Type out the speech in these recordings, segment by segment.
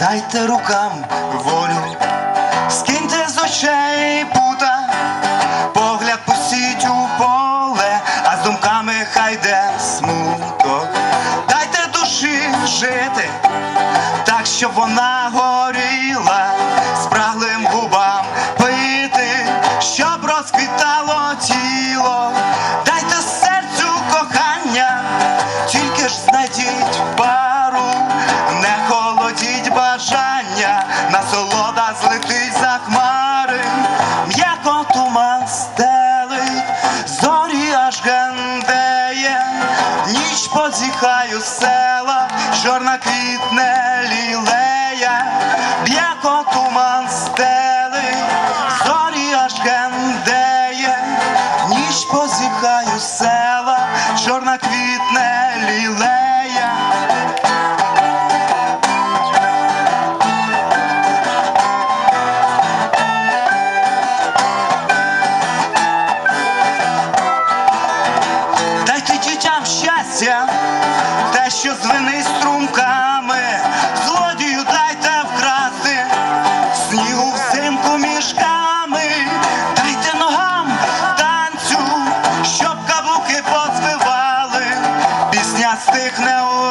Дайте рукам волю, скиньте з очей. Думками хай йде смуток. Дайте душі жити, так щоб вона горіла, спраглим губам пити, щоб розквітало тіло, дайте серцю кохання, тільки ж знайдіть пару, не холодіть бажання, насолода злетить позіхаю села, чорна квітне лілея, б'яко туман стели, зорі аж гендеє, ніч позіхаю села, чорна квітне щастя, те, що звинить струмками, злодію дайте вкрасти, снігу взимку мішками, дайте ногам танцю, щоб каблуки позбивали, пісня стихне уранці,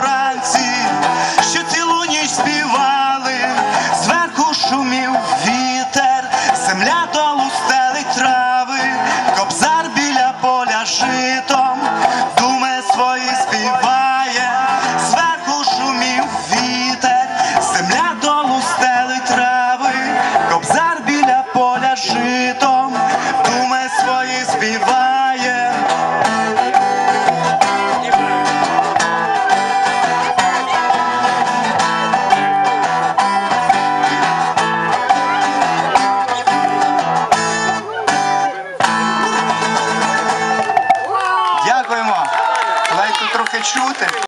свої співай.